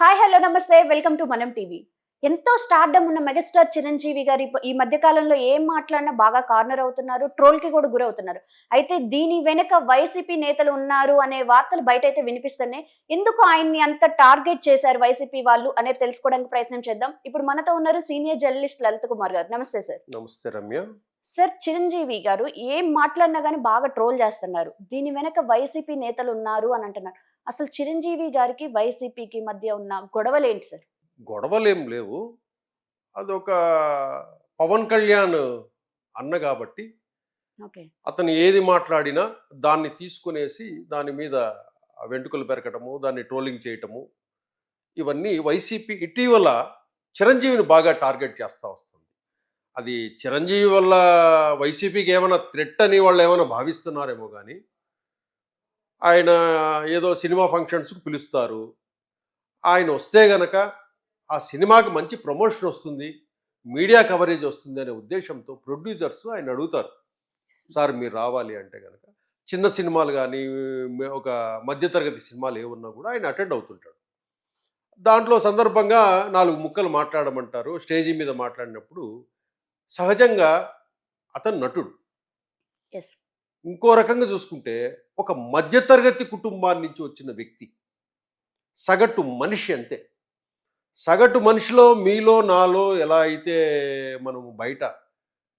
Hi hello నమస్తే. Welcome to Manam TV. ఎంతో stardom ఉన్న మెగాస్టార్ చిరంజీవి గారు ఈ మధ్య కాలంలో ఏం మాట్లాడినా బాగా కార్నర్ అవుతున్నారు ట్రోల్కి కూడా గురవుతున్నారు. అయితే దీని వెనుక వైసీపీ నేతలు ఉన్నారు అనే వార్తలు బయట అయితే వినిపిస్తున్నాయి. ఎందుకు ఆయన్ని అంత టార్గెట్ చేశారు వైసీపీ వాళ్ళు అనేది తెలుసుకోవడానికి ప్రయత్నం చేద్దాం. ఇప్పుడు మనతో ఉన్నారు సీనియర్ జర్నలిస్ట్ లలిత్ కుమార్ గారు. నమస్తే సార్. నమస్తే రమ్య. సార్ చిరంజీవి గారు ఏం మాట్లాడినా కానీ బాగా ట్రోల్ చేస్తున్నారు. దీని వెనక వైసీపీ నేతలు ఉన్నారు అని అంటున్నారు. అసలు చిరంజీవి గారికి వైసీపీకి మధ్య ఉన్న గొడవలు ఏంటి సార్? గొడవలేం లేవు. అదొక పవన్ కళ్యాణ్ అన్న కాబట్టి ఓకే. అతను ఏది మాట్లాడినా దాన్ని తీసుకునేసి దాని మీద వెంట్రుకలు పెరగటము దాన్ని ట్రోలింగ్ చేయటము ఇవన్నీ వైసీపీ ఇటీవల చిరంజీవిని బాగా టార్గెట్ చేస్తూ వస్తుంది. అది చిరంజీవి వల్ల వైసీపీకి ఏమైనా థ్రెట్ అని వాళ్ళు ఏమైనా భావిస్తున్నారేమో కానీ ఆయన ఏదో సినిమా ఫంక్షన్స్కు పిలుస్తారు. ఆయన వస్తే గనక ఆ సినిమాకి మంచి ప్రమోషన్ వస్తుంది మీడియా కవరేజ్ వస్తుంది అనే ఉద్దేశంతో ప్రొడ్యూసర్స్ ఆయన అడుగుతారు. సార్ మీరు రావాలి అంటే కనుక చిన్న సినిమాలు కానీ ఒక మధ్యతరగతి సినిమాలు ఏమున్నా కూడా ఆయన అటెండ్ అవుతుంటాడు. దాంట్లో సందర్భంగా నాలుగు ముక్కలు మాట్లాడమంటారు. స్టేజీ మీద మాట్లాడినప్పుడు సహజంగా అతను నటుడు. ఎస్ ఇంకో రకంగా చూసుకుంటే ఒక మధ్యతరగతి కుటుంబాన్ని నుంచి వచ్చిన వ్యక్తి. సగటు మనిషి అంతే. సగటు మనిషిలో మీలో నాలో ఎలా అయితే మనం బయట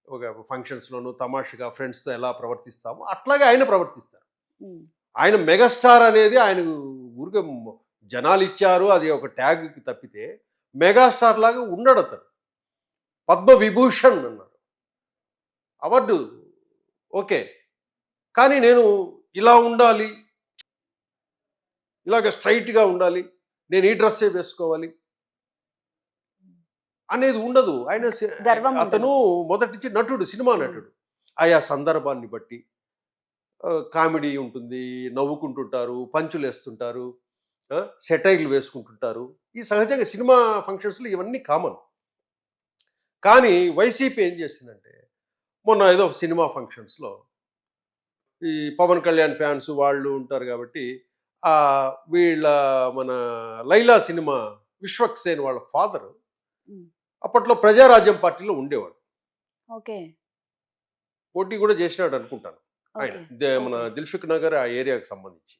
ఒక ఫంక్షన్స్లోనూ తమాషగా ఫ్రెండ్స్తో ఎలా ప్రవర్తిస్తామో అట్లాగే ఆయన ప్రవర్తిస్తారు. ఆయన మెగాస్టార్ అనేది ఆయన ఊరికే జనాలు ఇచ్చారు అది ఒక ట్యాగ్కి తప్పితే మెగాస్టార్ లాగా ఉండడు అతను. పద్మ విభూషణ్ అన్నారు. Award okay. కానీ నేను ఇలా ఉండాలి. ఇలాగ స్ట్రైట్గా ఉండాలి. నేను ఈ డ్రెస్సే వేసుకోవాలి. అనేది ఉండదు. ఆయన. అతను మొదటి నటుడు సినిమా నటుడు. ఆయా సందర్భాన్ని బట్టి. కామెడీ ఉంటుంది నవ్వుకుంటుంటారు పంచులు వేస్తుంటారు సెటైర్లు వేసుకుంటుంటారు. ఈ సహజంగా సినిమా ఫంక్షన్స్లో ఇవన్నీ కామన్. కానీ వైసీపీ ఏం చేసిందంటే మొన్న ఏదో సినిమా ఫంక్షన్స్లో ఈ పవన్ కళ్యాణ్ ఫ్యాన్స్ వాళ్ళు ఉంటారు కాబట్టి ఆ వీళ్ళ మన లైలా సినిమా విశ్వక్ సేన్ వాళ్ళ ఫాదర్. అప్పట్లో ప్రజారాజ్యం పార్టీలో ఉండేవాడు ఓకే పోటీ కూడా చేసినాడు అనుకుంటాను ఆయన మన. దిల్సుఖ్ నగర్ ఆ ఏరియాకి సంబంధించి.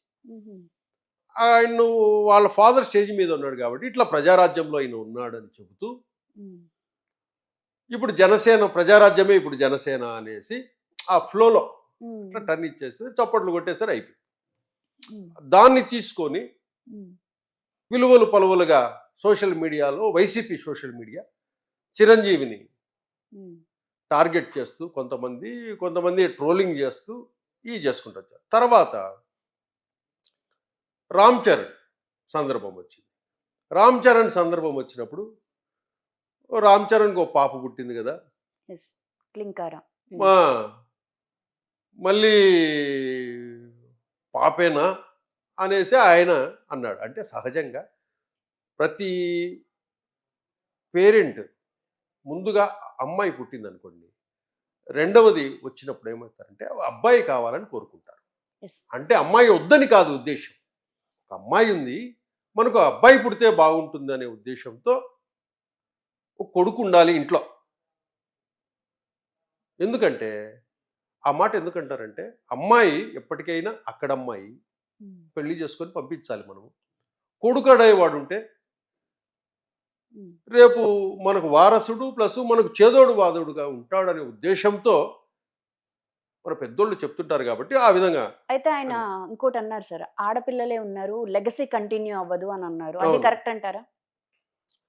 ఆయన వాళ్ళ ఫాదర్ స్టేజ్ మీద ఉన్నాడు కాబట్టి ఇట్లా ప్రజారాజ్యంలో ఆయన ఉన్నాడు అని చెబుతూ. ఇప్పుడు జనసేన ప్రజారాజ్యమే ఇప్పుడు జనసేన అనేసి ఆ ఫ్లోలో మ్మ్. టర్న్ ఇచ్చేసి చప్పట్లు కొట్టేసరి అయిపోయింది. దాన్ని తీసుకొని. విలువలు పలువలుగా సోషల్ మీడియాలో వైసీపీ సోషల్ మీడియా చిరంజీవిని. టార్గెట్ చేస్తూ కొంతమంది కొంతమంది ట్రోలింగ్ చేస్తూ ఈ చేసుకుంటూ వచ్చారు తర్వాత రామ్ చరణ్ సందర్భం వచ్చింది రామ్ చరణ్ సందర్భం వచ్చినప్పుడు రామ్ చరణ్కి ఒక పాప పుట్టింది కదా క్లింకారా మళ్ళీ పాపేనా అనేసి ఆయన అన్నాడు. అంటే సహజంగా ప్రతి పేరెంట్ ముందుగా అమ్మాయి పుట్టింది అనుకోండి రెండవది వచ్చినప్పుడు ఏమవుతారంటే అబ్బాయి కావాలని కోరుకుంటారు. అంటే అమ్మాయి వద్దని కాదు ఉద్దేశం. ఒక అమ్మాయి ఉంది మనకు అబ్బాయి పుడితే బాగుంటుంది అనే ఉద్దేశంతో ఒక కొడుకు ఉండాలి ఇంట్లో. ఎందుకంటే ఆ మాట ఎందుకంటారంటే అమ్మాయి ఎప్పటికైనా అక్కడ అమ్మాయి మ్మ్. పెళ్ళి చేసుకొని పంపించాలి మనము కొడుకడేవాడు ఉంటే. రేపు మనకు వారసుడు ప్లస్ మనకు చేదోడు వాదోడుగా ఉంటాడనే ఉద్దేశంతో మన పెద్దోళ్ళు చెప్తుంటారు కాబట్టి ఆ విధంగా అయితే ఆయన ఇంకోటి అన్నారు సార్ ఆడపిల్లలే ఉన్నారు లెగసీ కంటిన్యూ అవ్వదు అని అన్నారు అది. కరెక్ట్ అంటారా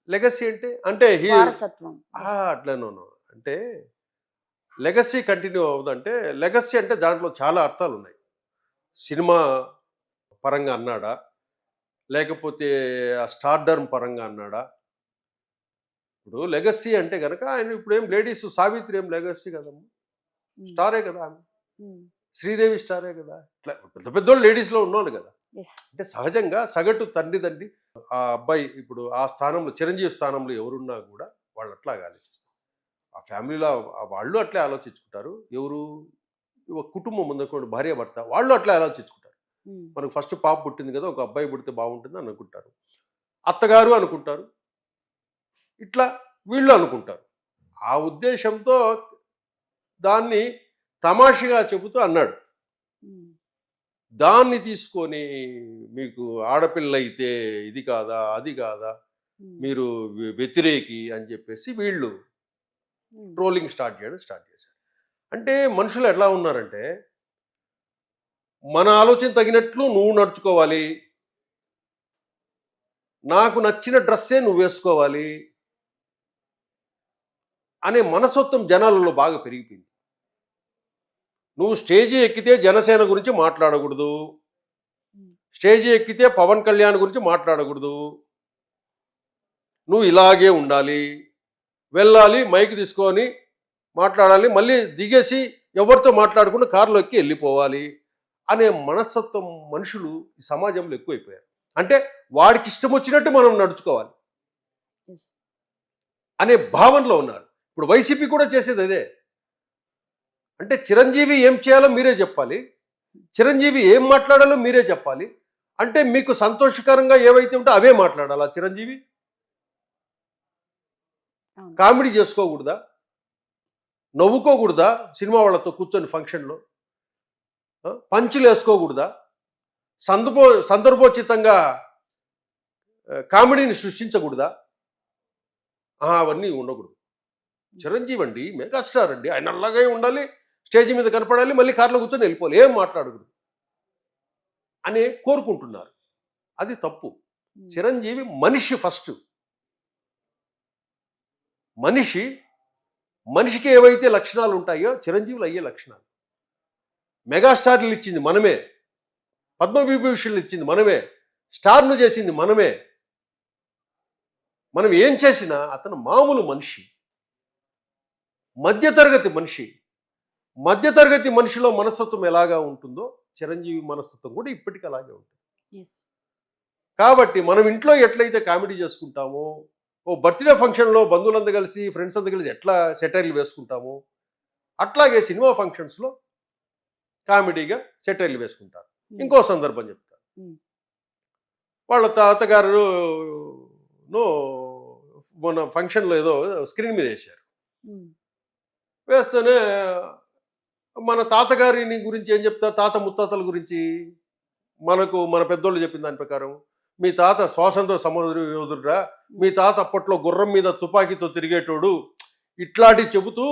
లెగసీ అంటే అంటే అట్లనో అంటే లెగసీ కంటిన్యూ అవుదంటే లెగసీ అంటే దాంట్లో చాలా అర్థాలు ఉన్నాయి సినిమా పరంగా అన్నాడా? లేకపోతే ఆ స్టార్డర్మ్ పరంగా అన్నాడా? ఇప్పుడు లెగసీ అంటే కనుక ఆయన ఇప్పుడు ఏం లేడీస్ సావిత్రి ఏం లెగసీ కదమ్మా? మ్మ్. స్టారే కదా ఆమె. శ్రీదేవి స్టారే కదా? ఇట్లా పెద్ద పెద్దోళ్ళు లేడీస్లో ఉన్నోళ్ళు కదా? అంటే సహజంగా సగటు తండ్రి తండ్రి ఆ అబ్బాయి ఇప్పుడు ఆ స్థానంలో చిరంజీవి స్థానంలో ఎవరున్నా కూడా వాళ్ళు అట్లాగా ఆలోచిస్తారు. ఆ ఫ్యామిలీలో వాళ్ళు అట్లే ఆలోచించుకుంటారు. ఎవరు? ఒక కుటుంబం ఉందనుకోండి భార్య భర్త వాళ్ళు అట్లే ఆలోచించుకుంటారు. మనకు ఫస్ట్ పాప పుట్టింది కదా ఒక అబ్బాయి పుడితే బాగుంటుంది అని అనుకుంటారు. అత్తగారు అనుకుంటారు. ఇట్లా వీళ్ళు అనుకుంటారు. ఆ ఉద్దేశంతో దాన్ని తమాషగా చెబుతూ అన్నాడు. దాన్ని తీసుకొని మీకు ఆడపిల్ల అయితే ఇది కాదా అది కాదా మీరు వ్య- వ్యతిరేకి అని చెప్పేసి వీళ్ళు ట్రోలింగ్ స్టార్ట్ చేయడం స్టార్ట్ చేశారు. అంటే మనుషులు ఎట్లా ఉన్నారంటే మన ఆలోచన తగినట్లు నువ్వు నడుచుకోవాలి. నాకు నచ్చిన డ్రెస్సే నువ్వు వేసుకోవాలి. అనే మనస్తత్వం జనాలలో బాగా పెరిగిపోయింది. నువ్వు స్టేజీ ఎక్కితే జనసేన గురించి మాట్లాడకూడదు. స్టేజీ ఎక్కితే పవన్ కళ్యాణ్ గురించి మాట్లాడకూడదు. నువ్వు ఇలాగే ఉండాలి. వెళ్ళాలి మైక్ తీసుకొని మాట్లాడాలి మళ్ళీ దిగేసి ఎవరితో మాట్లాడకుండా కారులో ఎక్కి వెళ్ళిపోవాలి అనే మనస్తత్వం మనుషులు ఈ సమాజంలో ఎక్కువైపోయారు. అంటే వాడికి ఇష్టం వచ్చినట్టు మనం నడుచుకోవాలి. అనే భావనలో ఉన్నారు. ఇప్పుడు వైసీపీ కూడా చేసేది అదే. అంటే చిరంజీవి ఏం చేయాలో మీరే చెప్పాలి. చిరంజీవి ఏం మాట్లాడాలో మీరే చెప్పాలి. అంటే మీకు సంతోషకరంగా ఏవైతే ఉంటే అవే మాట్లాడాలా చిరంజీవి. కామెడీ చేసుకోకూడదా? నవ్వుకోకూడదా? సినిమా వాళ్ళతో కూర్చొని ఫంక్షన్లో? పంచులు వేసుకోకూడదా? సందర్భో సందర్భోచితంగా కామెడీని సృష్టించకూడదా? అవన్నీ ఉండకూడదు. చిరంజీవి అండి మెగాస్టార్ అండి ఆయన అలాగే ఉండాలి స్టేజ్ మీద కనపడాలి మళ్ళీ కార్లో కూర్చొని వెళ్ళిపోవాలి ఏం మాట్లాడకూడదు అని కోరుకుంటున్నారు. అది తప్పు. చిరంజీవి మనిషి ఫస్ట్. మనిషి మనిషికి ఏవైతే లక్షణాలు ఉంటాయో చిరంజీవులు అయ్యే లక్షణాలు. మెగాస్టార్లు ఇచ్చింది మనమే. పద్మవిభూషణలు ఇచ్చింది మనమే. స్టార్ను చేసింది మనమే. మనం ఏం చేసినా అతను మామూలు మనిషి. మధ్యతరగతి మనిషి. మధ్యతరగతి మనిషిలో మనస్తత్వం ఎలాగా ఉంటుందో చిరంజీవి మనస్తత్వం కూడా ఇప్పటికీ అలాగే ఉంటుంది. కాబట్టి మనం ఇంట్లో ఎట్లయితే కామెడీ చేసుకుంటామో ఓ బర్త్డే ఫంక్షన్లో బంధువులందరూ కలిసి ఫ్రెండ్స్ అందరూ కలిసి ఎట్లా సెటైర్లు వేసుకుంటామో? అట్లాగే సినిమా ఫంక్షన్స్లో కామెడీగా సెటైర్లు వేసుకుంటారు. ఇంకో సందర్భం చెప్తారు. వాళ్ళ తాతగారు నో మొన్న ఫంక్షన్లో ఏదో స్క్రీన్ మీద వేశారు. వేస్తేనే మన తాతగారిని గురించి ఏం చెప్తారు? తాత ముత్తాతల గురించి? మనకు మన పెద్దోళ్ళు చెప్పిన దాని ప్రకారం మీ తాత స్వాతంత్ర సముద్ర యోధుడురా మీ తాత అప్పట్లో గుర్రం మీద తుపాకీతో తిరిగేటోడు. ఇట్లాంటివి చెబుతూ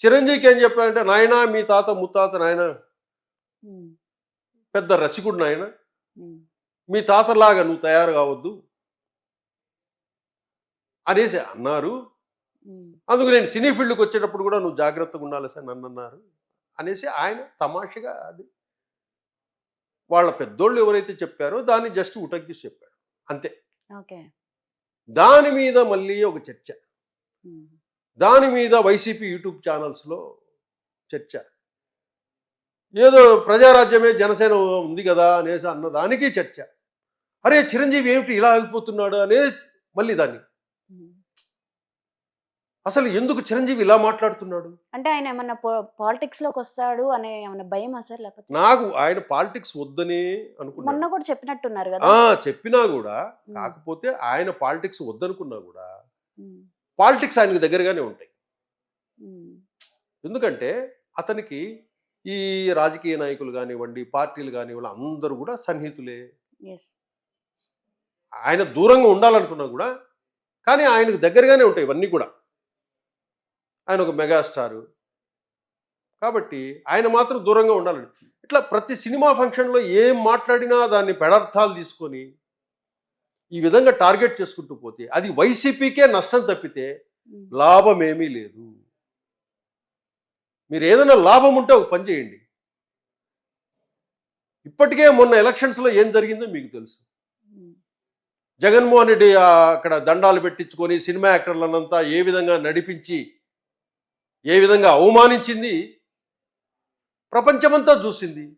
చిరంజీవికి ఏం చెప్పారంటే నాయన మీ తాత ముత్తాత నాయన. పెద్ద రసికుడు నాయన. మీ తాతలాగా నువ్వు తయారు కావద్దు. అనేసి అన్నారు. అందుకు నేను సినీ ఫీల్డ్కి వచ్చేటప్పుడు కూడా నువ్వు జాగ్రత్తగా ఉండాలి సార్ నన్ను అన్నారు అనేసి ఆయన తమాషగా అది వాళ్ళ పెద్దోళ్ళు ఎవరైతే చెప్పారో దాన్ని జస్ట్ ఉటంకిసి చెప్పాడు. అంతే. దాని మీద మళ్ళీ ఒక చర్చ. దాని మీద వైసీపీ యూట్యూబ్ ఛానల్స్లో చర్చ. ఏదో ప్రజారాజ్యమే జనసేన ఉంది కదా అనేసి అన్న దానికి చర్చ. అరే చిరంజీవి ఏమిటి ఇలా ఆగిపోతున్నాడు అనేది మళ్ళీ దాన్ని. అసలు ఎందుకు చిరంజీవి ఇలా మాట్లాడుతున్నాడు? అంటే ఆయన ఏమన్నా పాలిటిక్స్లోకి వస్తాడు అనే ఏమన్నా భయమా సార్ లేకపోతే? నాకు ఆయన పాలిటిక్స్ వద్దని మొన్న అనుకున్నాను కూడా చెప్పినట్టున్నారు కదా. చెప్పినా కూడా కాకపోతే ఆయన పాలిటిక్స్ వద్దనుకున్నా కూడా పాలిటిక్స్ ఆయనకు దగ్గరగానే ఉంటాయి. ఎందుకంటే అతనికి ఈ రాజకీయ నాయకులు కానివ్వండి పార్టీలు కానివ్వండి అందరూ కూడా సన్నిహితులే. Yes. ఆయన దూరంగా ఉండాలనుకున్నా కూడా కానీ ఆయనకు దగ్గరగానే ఉంటాయి ఇవన్నీ కూడా. ఆయన ఒక మెగాస్టారు. కాబట్టి ఆయన మాత్రం దూరంగా ఉండాలని ఇట్లా ప్రతి సినిమా ఫంక్షన్లో ఏం మాట్లాడినా దాన్ని పెడార్థాలు తీసుకొని ఈ విధంగా టార్గెట్ చేసుకుంటూ పోతే అది వైసీపీకే నష్టం తప్పితే లాభం ఏమీ లేదు. మీరు ఏదైనా లాభం ఉంటే ఒక పని చేయండి. ఇప్పటికే మొన్న ఎలక్షన్స్లో ఏం జరిగిందో మీకు తెలుసు. జగన్మోహన్ రెడ్డి అక్కడ దండాలు పెట్టించుకొని సినిమా యాక్టర్లనంతా ఏ విధంగా నడిపించి ఏ విధంగా అవమానించింది? ప్రపంచమంతా చూసింది.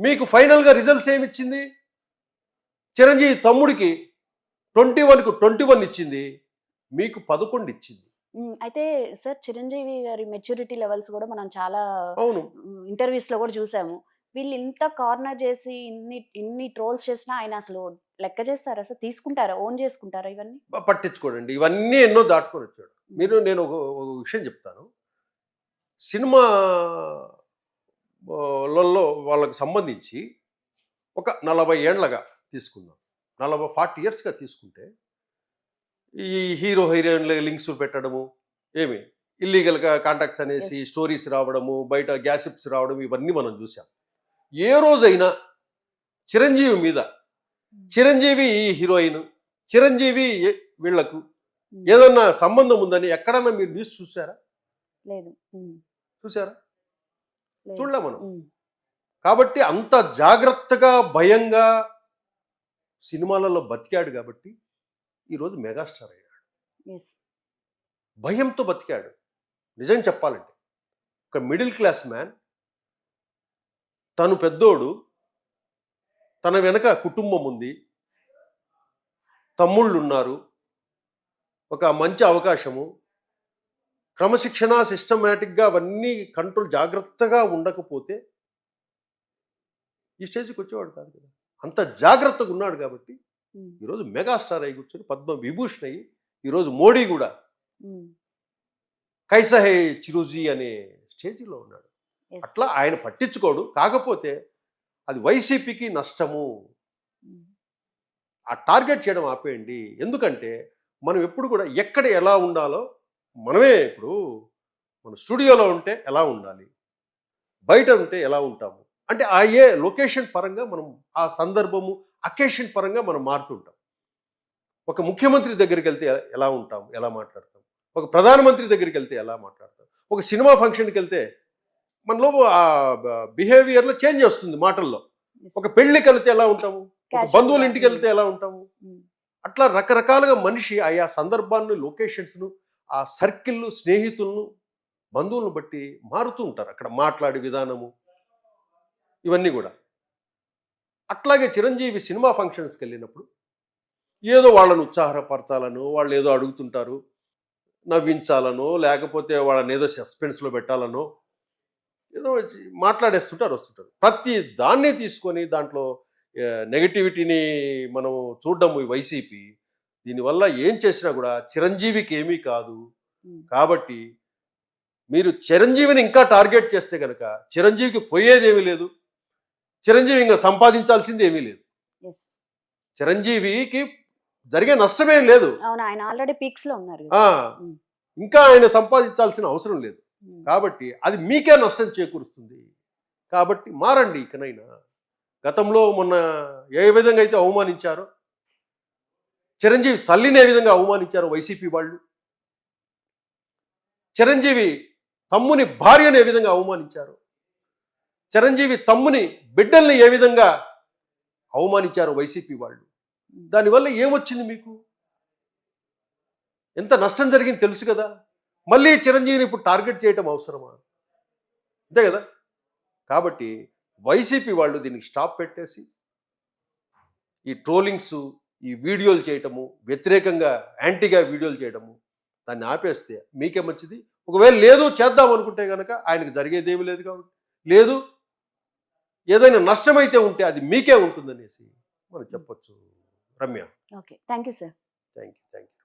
మీకు ఫైనల్గా రిజల్ట్స్ ఏమిచ్చింది? చిరంజీవి తమ్ముడికి ట్వంటీ వన్కు ట్వంటీ వన్ ఇచ్చింది. మీకు పదకొండు ఇచ్చింది. అయితే సార్ చిరంజీవి గారి మెచ్యూరిటీ లెవెల్స్ కూడా మనం చాలా అవును. ఇంటర్వ్యూస్లో కూడా చూసాము. వీళ్ళు ఇంత కార్నర్ చేసి ఇన్ని ఇన్ని ట్రోల్స్ చేసినా ఆయన అసలు లెక్క చేస్తారా అసలు తీసుకుంటారా? ఓన్ చేసుకుంటారా ఇవన్నీ? పట్టించుకోడండి. ఇవన్నీ ఎన్నో దాటుకొని వచ్చాడు. మీరు నేను ఒక ఒక విషయం చెప్తాను. సినిమా ఆ, లలో వాళ్ళకి సంబంధించి ఒక నలభై ఏండ్లగా తీసుకుందాం. నలభై ఫార్టీ ఇయర్స్గా తీసుకుంటే ఈ హీరో హీరోయిన్ల లింక్స్ పెట్టడము ఏమి? ఇల్లీగల్గా కాంటాక్ట్స్ అనేసి స్టోరీస్ రావడము బయట గ్యాసిప్స్ రావడం ఇవన్నీ మనం చూసాం ఏ రోజైనా చిరంజీవి మీద చిరంజీవి ఈ హీరోయిన్ చిరంజీవి ఏ- వీళ్ళకు. ఏదన్నా సంబంధం ఉందని ఎక్కడన్నా మీరు న్యూస్ చూసారా లేదు. చూసారా. చూడలే మనం. కాబట్టి అంత జాగ్రత్తగా భయంగా సినిమాలలో బతికాడు కాబట్టి ఈరోజు మెగాస్టార్ అయ్యాడు. భయంతో బతికాడు నిజం చెప్పాలంటే ఒక మిడిల్ క్లాస్ మ్యాన్ తను పెద్దోడు తన వెనక కుటుంబం ఉంది తమ్ముళ్ళు ఉన్నారు ఒక మంచి అవకాశము క్రమశిక్షణ సిస్టమేటిక్గా అవన్నీ కంట్రోల్ జాగ్రత్తగా ఉండకపోతే ఈ స్టేజ్కి వచ్చేవాడు కాదు కదా అంత జాగ్రత్తగా ఉన్నాడు కాబట్టి. ఈరోజు మెగాస్టార్ అయి కూర్చొని పద్మ విభూషణ్ అయ్యి ఈరోజు మోడీ కూడా ఉమ్. కైసా హే చిరుజీ అనే స్టేజ్లో ఉన్నాడు. అట్లా ఆయన పట్టించుకోడు కాకపోతే అది వైసీపీకి నష్టము. ఆ టార్గెట్ చేయడం ఆపేయండి ఎందుకంటే మనం ఎప్పుడు కూడా ఎక్కడ ఎలా ఉండాలో మనమే ఇప్పుడు మన స్టూడియోలో ఉంటే ఎలా ఉండాలి? బయట ఉంటే ఎలా ఉంటాము? అంటే ఆ ఏ లొకేషన్ పరంగా మనం ఆ సందర్భము అకేషన్ పరంగా మనం మారుతుంటాం ఒక ముఖ్యమంత్రి దగ్గరికి వెళ్తే ఎలా ఉంటాం? ఎలా మాట్లాడతాం? ఒక ప్రధానమంత్రి దగ్గరికి వెళ్తే ఎలా మాట్లాడతాం? ఒక సినిమా ఫంక్షన్కి వెళ్తే మనలో ఆ బిహేవియర్లో చేంజ్ వస్తుంది మాటల్లో. ఒక పెళ్ళికి వెళ్తే ఎలా ఉంటాము? ఒక బంధువుల. ఇంటికి వెళ్తే ఎలా ఉంటాము. అట్లా రకరకాలుగా మనిషి ఆయా సందర్భాన్ని లొకేషన్స్ను ఆ సర్కిల్ను స్నేహితులను బంధువులను బట్టి మారుతూ ఉంటారు. అక్కడ మాట్లాడే విధానము ఇవన్నీ కూడా. అట్లాగే చిరంజీవి సినిమా ఫంక్షన్స్కి వెళ్ళినప్పుడు ఏదో వాళ్ళని ఉత్సాహపరచాలను వాళ్ళు ఏదో అడుగుతుంటారు నవ్వించాలనో లేకపోతే వాళ్ళని ఏదో సస్పెన్స్లో పెట్టాలనో ఏదో మాట్లాడేస్తుంటారు వస్తుంటారు. ప్రతి దాన్ని తీసుకొని దాంట్లో నెగటివిటీని మనం చూడడము ఈ వైసీపీ దీనివల్ల ఏం చేసినా కూడా చిరంజీవికి ఏమీ కాదు. కాబట్టి మీరు చిరంజీవిని ఇంకా టార్గెట్ చేస్తే కనుక చిరంజీవికి పోయేది ఏమీ లేదు చిరంజీవి ఇంకా సంపాదించాల్సింది ఏమీ లేదు. చిరంజీవికి జరిగే నష్టమేం లేదు అవును ఆయన ఆల్రెడీ పీక్స్లో ఉన్నారు ఆ, కదా. ఉమ్. ఇంకా ఆయన సంపాదించాల్సిన అవసరం లేదు. కాబట్టి అది మీకే నష్టం చేకూరుస్తుంది కాబట్టి మారండి ఇకనైనా గతంలో మొన్న ఏ విధంగా అయితే అవమానించారో చిరంజీవి తల్లిని ఏ విధంగా అవమానించారో వైసీపీ వాళ్ళు చిరంజీవి తమ్ముని భార్యను ఏ విధంగా అవమానించారు చిరంజీవి తమ్ముని బిడ్డల్ని ఏ విధంగా అవమానించారు వైసీపీ వాళ్ళు దానివల్ల ఏమొచ్చింది మీకు? ఎంత నష్టం జరిగింది తెలుసు కదా. మళ్ళీ చిరంజీవిని ఇప్పుడు టార్గెట్ చేయటం అవసరమా? అంతే కదా. కాబట్టి వైసీపీ వాళ్ళు దీనికి స్టాప్ పెట్టేసి ఈ ట్రోలింగ్స్ ఈ వీడియోలు చేయటము వ్యతిరేకంగా యాంటీగా వీడియోలు చేయటము దాన్ని ఆపేస్తే మీకే మంచిది. ఒకవేళ లేదు చేద్దాం అనుకుంటే కనుక ఆయనకు జరిగేది ఏమీ లేదు కాబట్టి. లేదు ఏదైనా నష్టమైతే ఉంటే అది మీకే ఉంటుందనేసి మనం చెప్పొచ్చు. Ramya. Okay. Thank you sir. Thank you thank you